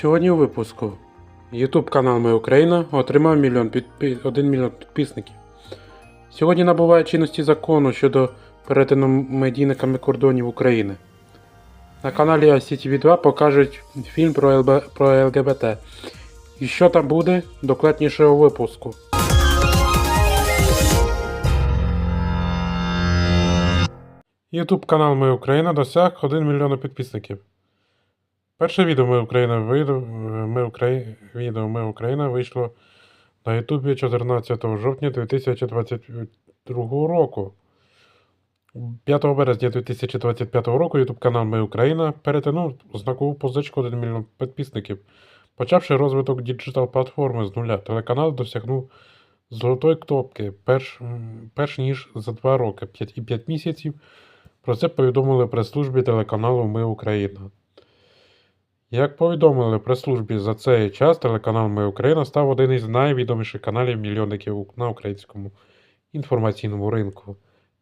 Сьогодні у випуску. YouTube канал Ми Україна отримав мільйон підпи... 1 мільйон підписників. Сьогодні набуває чинності закону щодо перетину медійниками кордонів України. На каналі ICTV 2 покажуть фільм про, ЛБ... про ЛГБТ. І що там буде, докладніше у випуску. YouTube канал Ми Україна досяг 1 мільйон підписників. Перше відео Ми Україна Ми Украї... відео Ми Україна вийшло на Ютубі 14 жовтня 2022 року. 5 березня 2025 року YouTube канал Ми Україна перетинув знакову позичку 1 мільйон підписників. Почавши розвиток діджитал платформи з нуля, телеканал досягнув золотої кнопки перш, перш ніж за 2 роки 5 і 5 місяців. Про це повідомили прес-службі телеканалу Ми Україна. Як повідомили прес-службі за цей час, телеканал Ми Україна став один із найвідоміших каналів мільйонників на українському інформаційному ринку.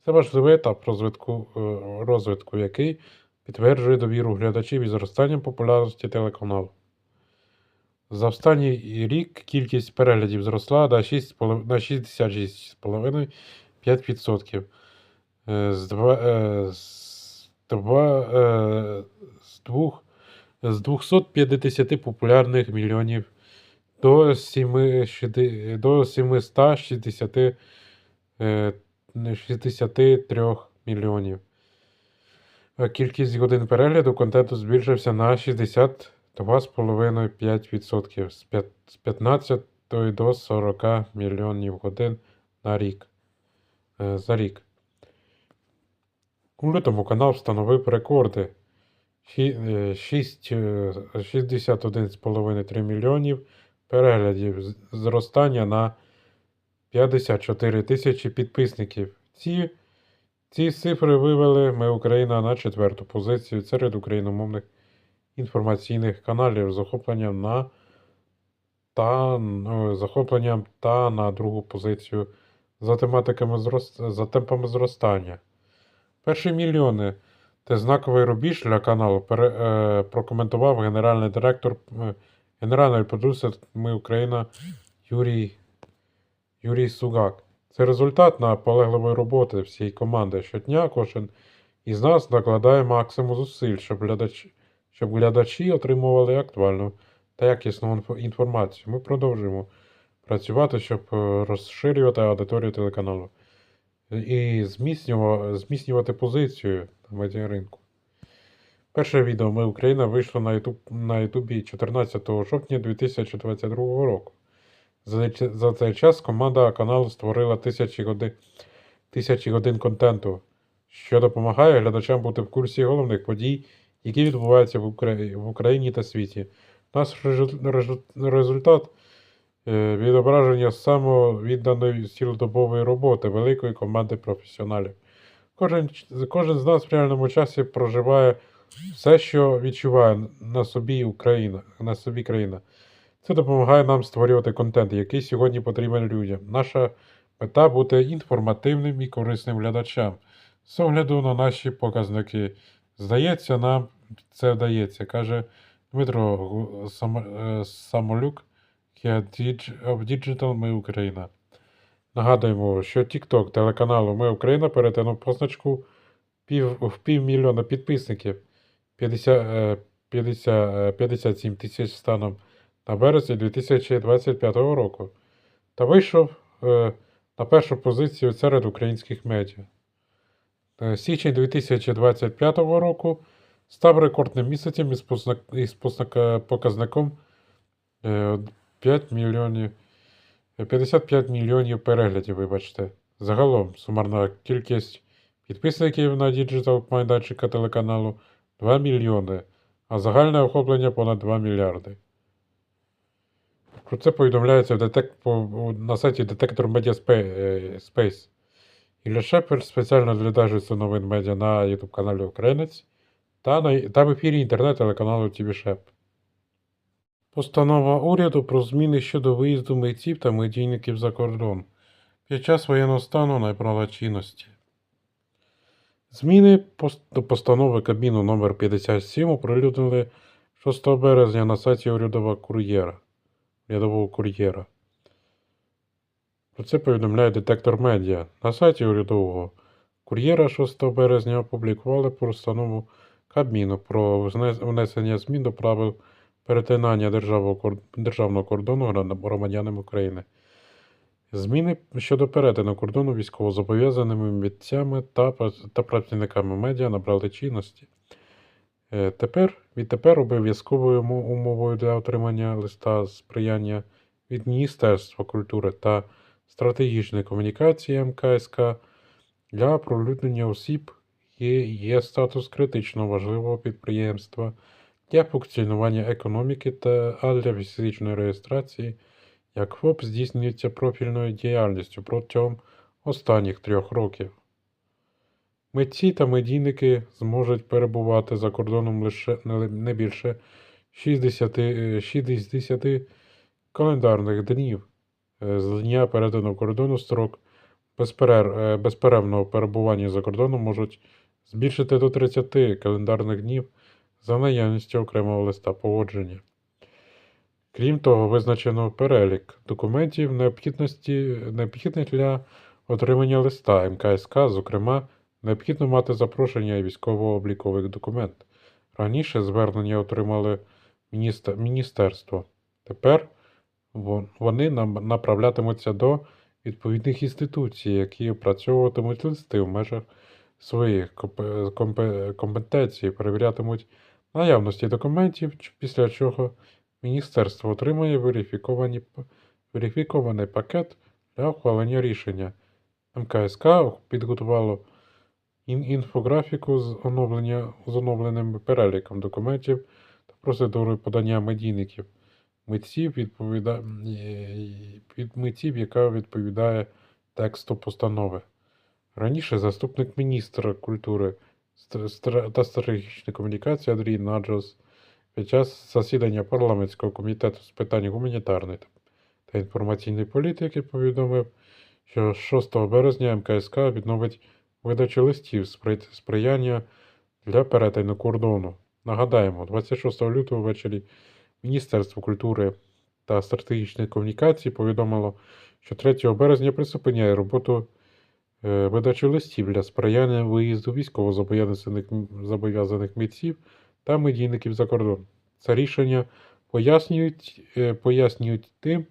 Це важливий етап розвитку, е, розвитку, який підтверджує довіру глядачів і зростанням популярності телеканалу. За останній рік кількість переглядів зросла на 66,5-5%. Е, З, два, з, два, е, з, 250 популярних мільйонів до 7, щеди- до 760 е, 63 мільйонів. Кількість годин перегляду контенту збільшився на 62,5% з 15 до 40 мільйонів годин на рік. е, За рік. У лютому канал встановив рекорди. Ші- е, шість, е, 61,5 мільйонів переглядів, зростання на 54 тисячі підписників. Ці, ці цифри вивели Ми Україна на четверту позицію серед україномовних інформаційних каналів з захопленням на та, ну, захопленням та на другу позицію за тематиками зрост, за темпами зростання. Перші мільйони це знаковий рубіж для каналу, е, прокоментував генеральний директор, е, генеральний продюсер Ми Україна Юрій, Юрій Сугак. Це результат наполегливої роботи всієї команди. Щодня кожен із нас накладає максимум зусиль, щоб глядачі, щоб глядачі отримували актуальну та якісну інформацію. Ми продовжуємо працювати, щоб е, розширювати аудиторію телеканалу і зміцнювати, зміцнювати позицію на медіаринку. Перше відео Ми Україна вийшло на YouTube, на Ютубі 14 жовтня 2022 року. За, за цей час команда каналу створила тисячі годин, тисячі годин контенту, що допомагає глядачам бути в курсі головних подій, які відбуваються в, Украї... в Україні та світі. Наш резу- резу- результат відображення самовідданої цілодобової роботи великої команди професіоналів. Кожен, кожен з нас в реальному часі проживає все, що відчуває на собі Україна, на собі країна. Це допомагає нам створювати контент, який сьогодні потрібен людям. Наша мета бути інформативним і корисним глядачам. З огляду на наші показники. Здається, нам це вдається, каже Дмитро е, Самолюк, of Digital Ми Україна. Нагадуємо, що TikTok телеканалу Ми Україна перетинув позначку пів, в півмільйона підписників 50, е, 50, е, 57 тисяч станом на березні 2025 року та вийшов е, на першу позицію серед українських медіа. Е, Січень 2025 року став рекордним місяцем із, показником е, 5 мільйонів, е, 55 мільйонів переглядів, вибачте. Загалом сумарна кількість підписників на діджитал майданчика телеканалу 2 мільйони, а загальне охоплення понад 2 мільярди. Про це повідомляється в детек... на сайті Detector Media е, Space. Ілля Шепер спеціально для дайджесту новин медіа на YouTube каналі Українець та, на... та в ефірі інтернет-телеканалу ТВ Шеп. Постанова уряду про зміни щодо виїзду митців та медійників за кордон під час воєнного стану набрала чинності. Зміни до постанови Кабміну номер 57 оприлюднили 6 березня на сайті урядового кур'єра. Урядового кур'єра. Про це повідомляє детектор медіа. На сайті урядового кур'єра 6 березня опублікували постанову Кабміну про внесення змін до правил перетинання державного, кордону громадянам України. Зміни щодо перетину кордону військовозобов'язаними митцями та, та працівниками медіа набрали чинності. Е, Тепер, відтепер обов'язковою умовою для отримання листа сприяння від Міністерства культури та стратегічної комунікації МКСК для оприлюднення осіб є статус критично важливого підприємства для функціонування економіки та а для фізичної реєстрації як ФОП здійснюється профільною діяльністю протягом останніх трьох років. Митці та медійники зможуть перебувати за кордоном лише не більше 60, е, 60 календарних днів е, з дня перетину кордону строк е, безперервного перебування за кордоном можуть збільшити до 30 календарних днів за наявністю окремого листа погодження. Крім того, визначено перелік документів необхідних для отримання листа МКСК, зокрема, необхідно мати запрошення і військово-обліковий документ. Раніше звернення отримали міністер, міністерство. Тепер вони направлятимуться до відповідних інституцій, які опрацьовуватимуть листи в межах своїх компе- компе- компетенцій, перевірятимуть наявності документів, після чого Міністерство отримає верифікований пакет для ухвалення рішення. МКСК підготувало інфографіку з, оновлення, з оновленим переліком документів та процедурою подання медійників митців, відповіда... від митців, яка відповідає тексту постанови. Раніше заступник міністра культури та стратегічної комунікації Андрій Наджос під час засідання парламентського комітету з питань гуманітарної та- інформаційної політики повідомив, що 6 березня МКСК відновить видачу листів сприяння для перетину кордону. Нагадаємо, 26 лютого ввечері Міністерство культури та стратегічної комунікації повідомило, що 3 березня призупиняє роботу е, видачі листів для сприяння виїзду військовозобов'язаних зобов'язаних митців та медійників за кордон. Це рішення пояснюють, е, пояснюють тим,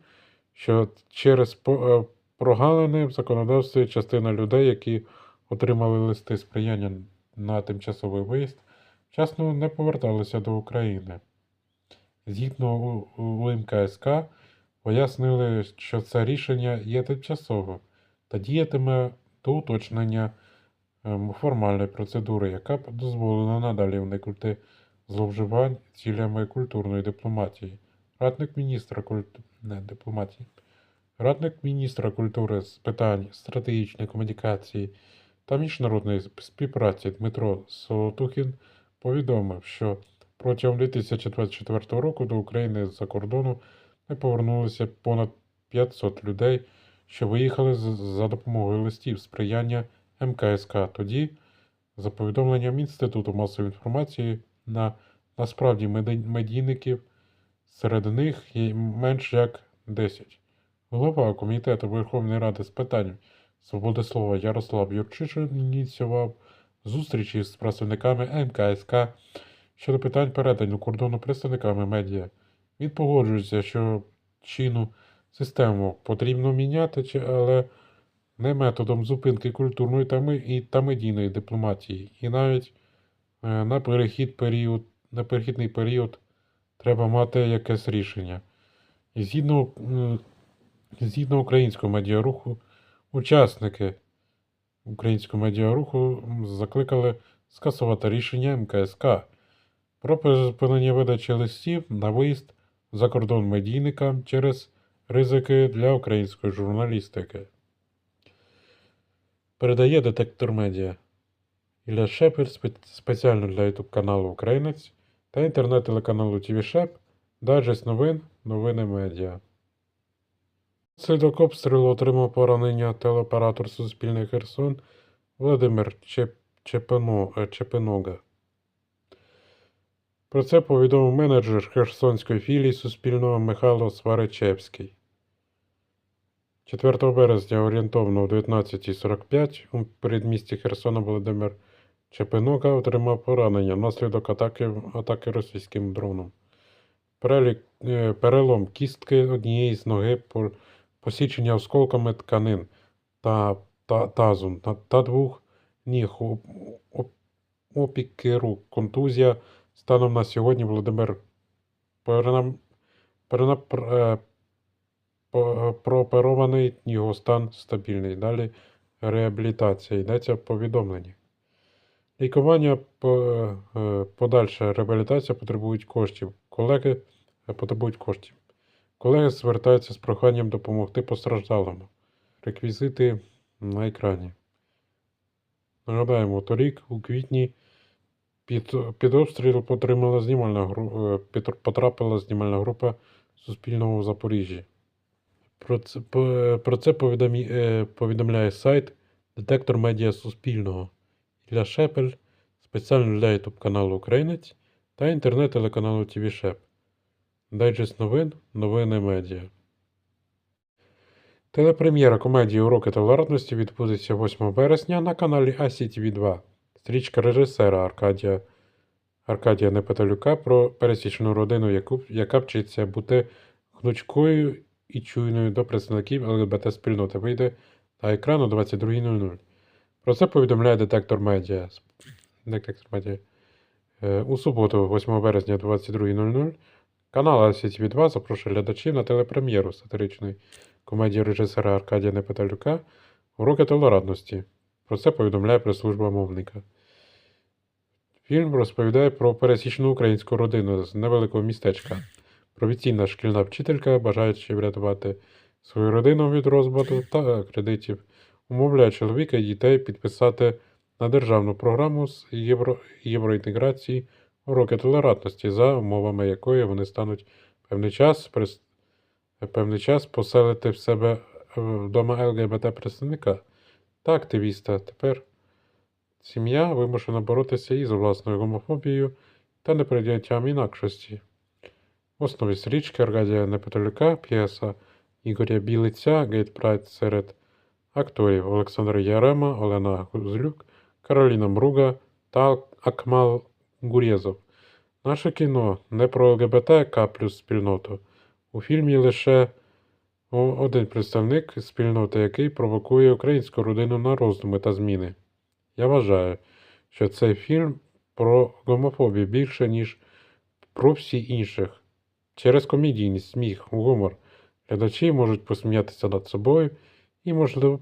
що через е, прогалини в законодавстві частина людей, які отримали листи сприяння на тимчасовий виїзд, вчасно не поверталися до України. Згідно у- у МКСК, пояснили, що це рішення є тимчасовим та діятиме до уточнення ем, формальної процедури, яка б дозволила надалі уникнути зловживань цілями культурної дипломатії. Радник міністра культ... не, дипломатії. Радник міністра культури з питань стратегічної комунікації та міжнародної співпраці Дмитро Солотухін повідомив, що протягом 2024 року до України з-за кордону не повернулося понад 500 людей, що виїхали за допомогою листів сприяння МКСК. Тоді, за повідомленням Інституту масової інформації, на насправді медійників серед них є менш як 10. Голова Комітету Верховної Ради з питань свободи слова Ярослав Юрчишин ініціював зустрічі з представниками МКСК щодо питань перетину кордону представниками медіа. Він погоджується, що чинну систему потрібно міняти, але не методом зупинки культурної та, медійної дипломатії. І навіть е, на перехід період, на перехідний період треба мати якесь рішення. І згідно, згідно українського медіаруху, учасники українського медіаруху закликали скасувати рішення МКСК про призупинення видачі листів на виїзд за кордон медійникам через ризики для української журналістики. Передає детектор медіа. Ілля спе- спеціально для YouTube каналу Українець та інтернет-телеканалу ТВ Шеп, Дайджест новин, новини медіа. Слідок обстрілу отримав поранення телеоператор Суспільний Херсон Володимир Чеп... Чепено... е, Чепенога. Про це повідомив менеджер Херсонської філії Суспільного Михайло Сваричевський. 4 березня орієнтовно о 19.45 у передмісті Херсона Володимир Чепинока отримав поранення внаслідок атаки, атаки російським дроном. Перелік, е, перелом кістки однієї з ноги, посічення осколками тканин та, та тазу та, та двох ніг, оп- оп- опіки рук, контузія. Станом на сьогодні Володимир перенам, перенап, е, прооперований, його стан стабільний. Далі реабілітація. Йдеться в повідомленні. Лікування, е, подальша реабілітація потребують коштів. Колеги е, потребують коштів. Колеги звертаються з проханням допомогти постраждалому. Реквізити на екрані. Нагадаємо, торік у квітні під, обстріл е, під- потрапила знімальна група Суспільного в Запоріжжі. Про це, про це е, повідомляє сайт Детектор Медіа Суспільного. Ілля Шепель спеціально для YouTube каналу Українець та інтернет-телеканалу ТВ Шеп. Дайджест новин, новини медіа. Телепрем'єра комедії Уроки толерантності відбудеться 8 вересня на каналі ICTV 2. Стрічка режисера Аркадія, Аркадія Непетелюка про пересічну родину, яку, яка вчиться бути гнучкою і чуйною до представників ЛГБТ-спільноти вийде на екран о 22.00. Про це повідомляє детектор медіа. Детектор медіа. Е, У суботу, 8 березня о 22.00, канал ICTV 2 запрошує глядачів на телепрем'єру сатиричної комедії режисера Аркадія Непетелюка Уроки толерантності. Про це повідомляє прес-служба мовника. Фільм розповідає про пересічну українську родину з невеликого містечка. Провіційна шкільна вчителька, бажаючи врятувати свою родину від розбату та кредитів, умовляє чоловіка і дітей підписати на державну програму з євро... євроінтеграції уроки толерантності, за умовами якої вони стануть певний час, прис... певний час поселити в себе е, вдома ЛГБТ-представника та активіста. Тепер сім'я вимушена боротися із власною гомофобією та неприйняттям інакшості. Основі стрічки Аркадія Непетелюка, п'єса Ігоря Білиця, Гейт Прайд серед акторів Олександр Ярема, Олена Гузлюк, Кароліна Мруга та Акмал Гурєзов. Наше кіно не про ЛГБТК плюс спільноту. У фільмі лише один представник спільноти, який провокує українську родину на роздуми та зміни. Я вважаю, що цей фільм про гомофобію більше, ніж про всі інших. Через комедійність, сміх, гумор глядачі можуть посміятися над собою і, можливо,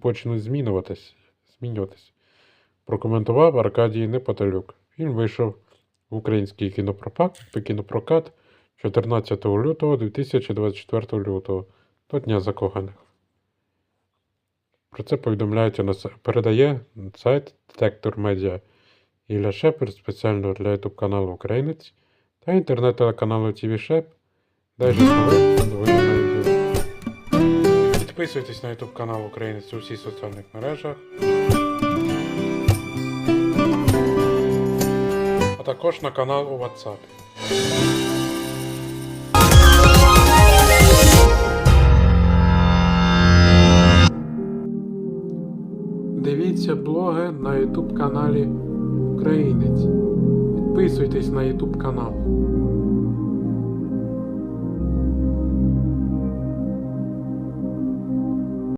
почнуть змінюватись, змінюватись. Прокоментував Аркадій Непотелюк. Фільм вийшов в український кінопрокат, кінопрокат 14 лютого 2024 лютого до Дня закоханих. Про це повідомляється на передає сайт Детектор Медіа Ілля Шепер спеціально для YouTube каналу Українець та інтернет-телеканалу ТВ Шеп. Дайже новин, новини на YouTube. Підписуйтесь на YouTube канал Українець у всіх соціальних мережах. А також на канал у WhatsApp. Дивіться блоги на YouTube каналі Українець. Підписуйтесь на YouTube канал.